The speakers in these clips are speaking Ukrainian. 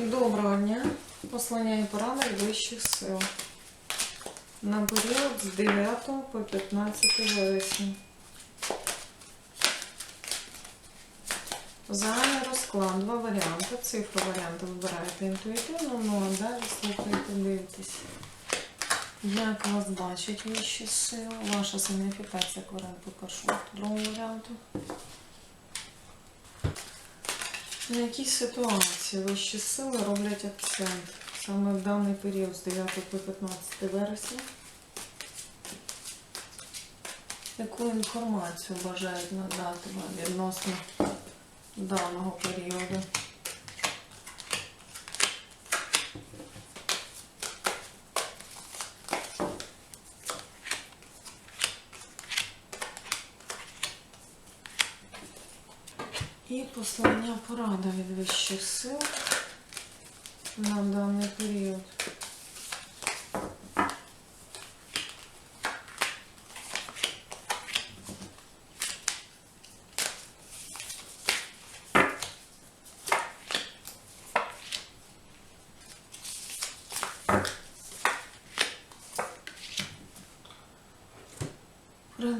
Доброго дня. Послання і порада від вищих сил. На період з 9 по 15 вересня. Загальний розклад, два варіанти. Цифру варіанти вибираєте інтуїтивно, ну а далі слухайте, дивитесь. Як вас бачать вищі сили? Ваша сигніфікація кварен по першому, другому варіанту. На якій ситуації вищі сили роблять акцент саме в даний період з 9 по 15 вересня? Яку інформацію бажають надати вам відносно даного періоду? І послання порада від вищих сил на даний період.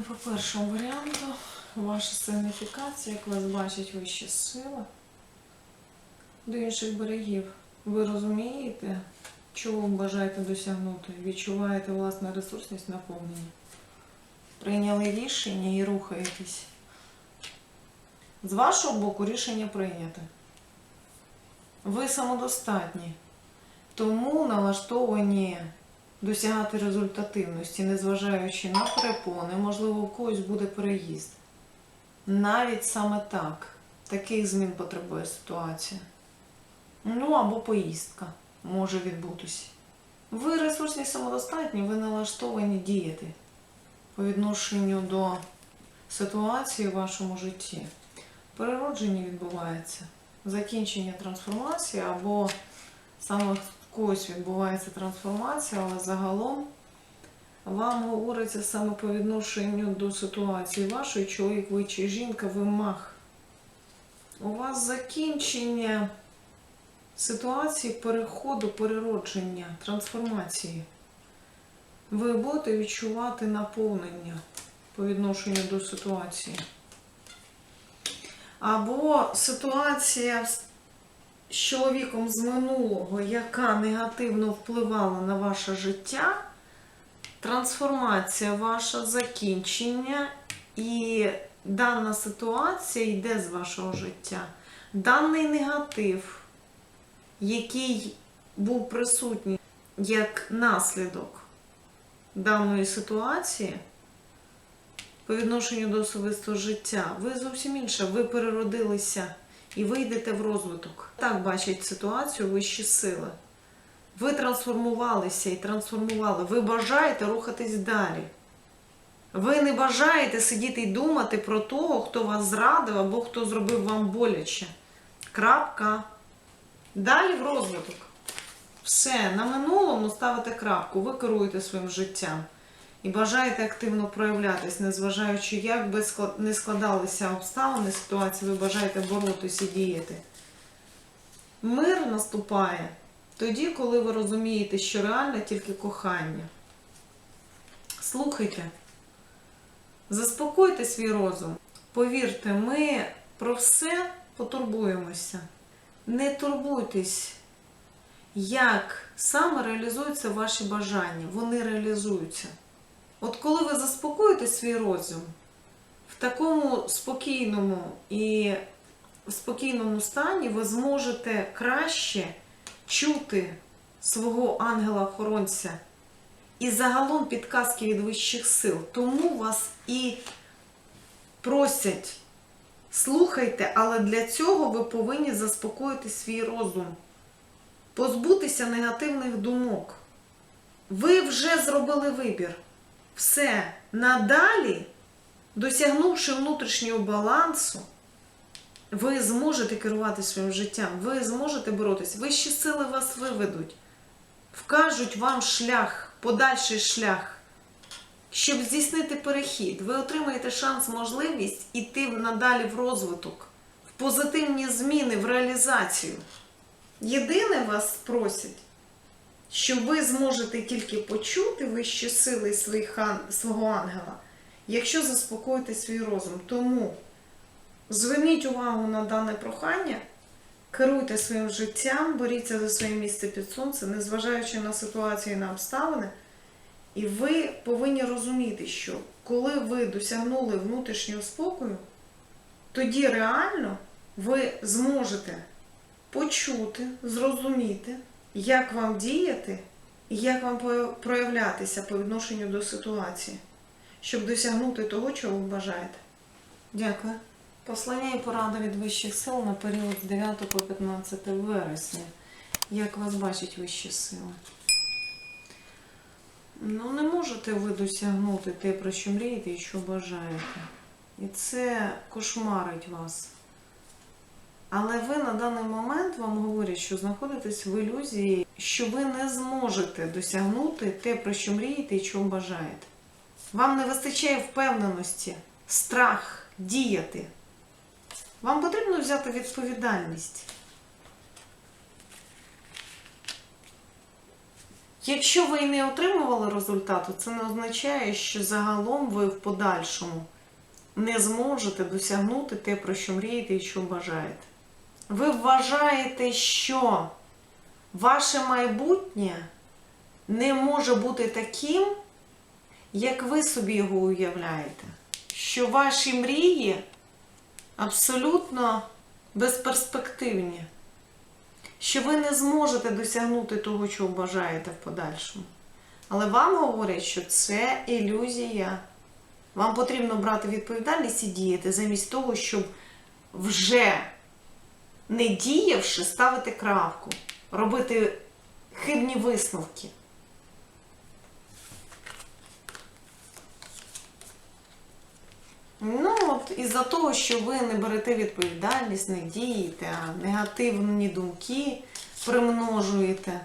По першому варіанту. Ваша сигніфікація, як вас бачать вищі сили до інших берегів. Ви розумієте, чого ви бажаєте досягнути? Відчуваєте власну ресурсність наповнення? Прийняли рішення і рухаєтесь. З вашого боку рішення прийняте. Ви самодостатні, тому налаштовані досягати результативності, незважаючи на перепони, можливо, у когось буде переїзд. Навіть саме так. Таких змін потребує ситуація. Ну або поїздка може відбутися. Ви ресурсні самодостатні, ви налаштовані діяти по відношенню до ситуації в вашому житті. Переродження відбувається, закінчення трансформації або саме в когось відбувається трансформація, але загалом вам говориться саме по відношенню до ситуації вашої, чоловік ви чи жінка, ви мах. У вас закінчення ситуації переходу, переродження, трансформації. Ви будете відчувати наповнення по відношенню до ситуації. Або ситуація з чоловіком з минулого, яка негативно впливала на ваше життя, трансформація ваша, закінчення, і дана ситуація йде з вашого життя. Даний негатив, який був присутній як наслідок даної ситуації, по відношенню до особистого життя, ви зовсім інше, ви переродилися і ви йдете в розвиток. Так бачать ситуацію вищі сили. Ви трансформувалися і трансформували. Ви бажаєте рухатись далі. Ви не бажаєте сидіти і думати про того, хто вас зрадив або хто зробив вам боляче. Крапка. Далі в розвиток. Все, на минулому ставите крапку, ви керуєте своїм життям і бажаєте активно проявлятись, незважаючи, як би не складалися обставини ситуації, ви бажаєте боротися і діяти. Мир наступає тоді, коли ви розумієте, що реальне тільки кохання. Слухайте, заспокойте свій розум. Повірте, ми про все потурбуємося. Не турбуйтесь, як саме реалізуються ваші бажання. Вони реалізуються. От коли ви заспокоїте свій розум в такому спокійному і в спокійному стані, ви зможете краще чути свого ангела-охоронця і загалом підказки від вищих сил. Тому вас і просять, слухайте, але для цього ви повинні заспокоїти свій розум, позбутися негативних думок. Ви вже зробили вибір. Все надалі, досягнувши внутрішнього балансу, ви зможете керувати своїм життям, ви зможете боротися, вищі сили вас виведуть, вкажуть вам шлях, подальший шлях, щоб здійснити перехід. Ви отримаєте шанс, можливість іти надалі в розвиток, в позитивні зміни, в реалізацію. Єдине вас просять, що ви зможете тільки почути вищі сили своїх свого ангела, якщо заспокоїте свій розум. Тому зверніть увагу на дане прохання, керуйте своїм життям, боріться за своє місце під сонцем, незважаючи на ситуацію і на обставини. І ви повинні розуміти, що коли ви досягнули внутрішнього спокою, тоді реально ви зможете почути, зрозуміти, як вам діяти і як вам проявлятися по відношенню до ситуації, щоб досягнути того, чого ви бажаєте. Дякую. Послання і порада від вищих сил на період з 9 по 15 вересня. Як вас бачать вищі сили? Ну, не можете ви досягнути те, про що мрієте і що бажаєте. І це кошмарить вас. Але ви на даний момент вам говорять, що знаходитесь в ілюзії, що ви не зможете досягнути те, про що мрієте і чого бажаєте. Вам не вистачає впевненості, страх діяти. Вам потрібно взяти відповідальність. Якщо ви не отримували результату, це не означає, що загалом ви в подальшому не зможете досягнути те, про що мрієте і що бажаєте. Ви вважаєте, що ваше майбутнє не може бути таким, як ви собі його уявляєте. Що ваші мрії абсолютно безперспективні що ви не зможете досягнути того, чого бажаєте в подальшому. Але вам говорять, що це ілюзія. Вам потрібно брати відповідальність і діяти, замість того, щоб вже не діявши, ставити крапку, робити хибні висновки. Ну, от із-за того, що ви не берете відповідальність, не дієте, а негативні думки примножуєте.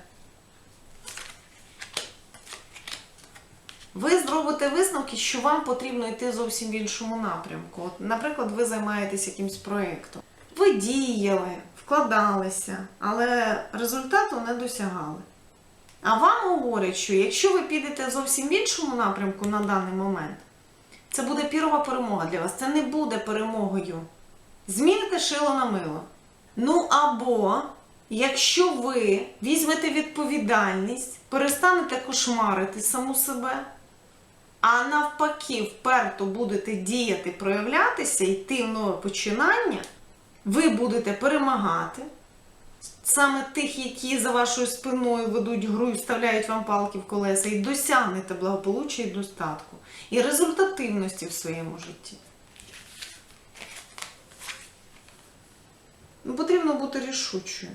Ви зробите висновки, що вам потрібно йти зовсім в іншому напрямку. От, наприклад, ви займаєтесь якимсь проєктом. Ви діяли, вкладалися, але результату не досягали. А вам говорять, що якщо ви підете зовсім в іншому напрямку на даний момент, це буде пірова перемога для вас. Це не буде перемогою. Зміните шило на мило. Ну або, якщо ви візьмете відповідальність, перестанете кошмарити саму себе, а навпаки, вперто будете діяти, проявлятися, йти в нове починання, ви будете перемагати. Саме тих, які за вашою спиною ведуть гру і вставляють вам палки в колеса, і досягнете благополуччя і достатку, і результативності в своєму житті. Ну, Потрібно бути рішучою.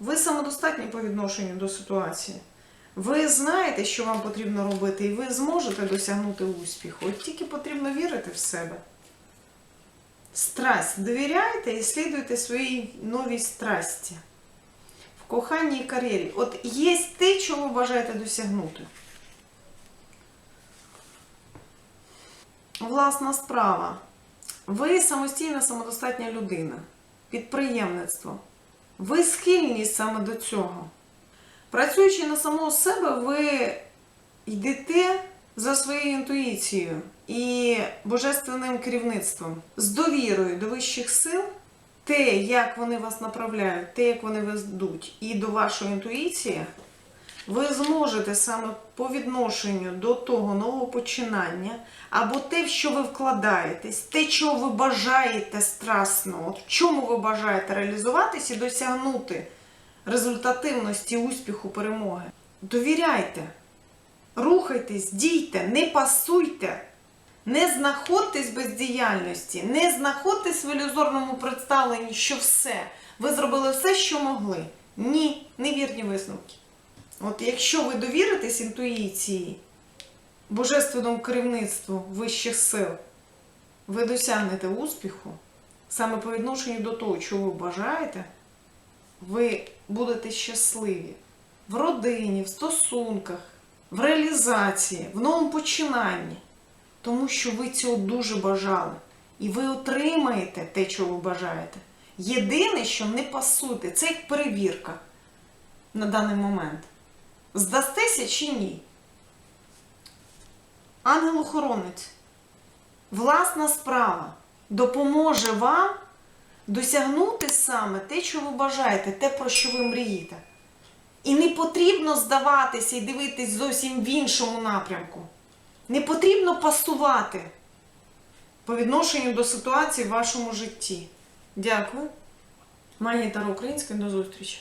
Ви самодостатні по відношенню до ситуації. Ви знаєте, що вам потрібно робити, і ви зможете досягнути успіху. От тільки потрібно вірити в себе. Страсть. Довіряйте і слідуйте своїй новій страсті. В коханні і кар'єрі. От є те, чого бажаєте досягнути. Власна справа. Ви самостійна, самодостатня людина. Підприємництво. Ви схильні саме до цього. Працюючи на самого себе, ви йдете за своєю інтуїцією і божественним керівництвом, з довірою до вищих сил, те, як вони вас направляють, те, як вони ведуть, і до вашої інтуїції, ви зможете саме по відношенню до того нового починання, або те, в що ви вкладаєтесь, те, чого ви бажаєте страстно, от в чому ви бажаєте реалізуватись і досягнути результативності, успіху, перемоги. Довіряйте. Рухайтесь, дійте, не пасуйте, не знаходьтесь без діяльності, не знаходьтесь в ілюзорному представленні, що все. Ви зробили все, що могли. Ні, невірні висновки. От якщо ви довіритесь інтуїції, божественному керівництву вищих сил, ви досягнете успіху саме по відношенню до того, чого ви бажаєте, ви будете щасливі в родині, в стосунках, в реалізації, в новому починанні. Тому що ви цього дуже бажали. І ви отримаєте те, чого ви бажаєте. Єдине, що не пасуйте, це як перевірка на даний момент. Здастеся чи ні? Ангел-охоронець, власна справа допоможе вам досягнути саме те, що ви бажаєте, те, про що ви мрієте. І не потрібно здаватися і дивитись зовсім в іншому напрямку. Не потрібно пасувати по відношенню до ситуації в вашому житті. Дякую. Магія Таро Українська, до зустрічі.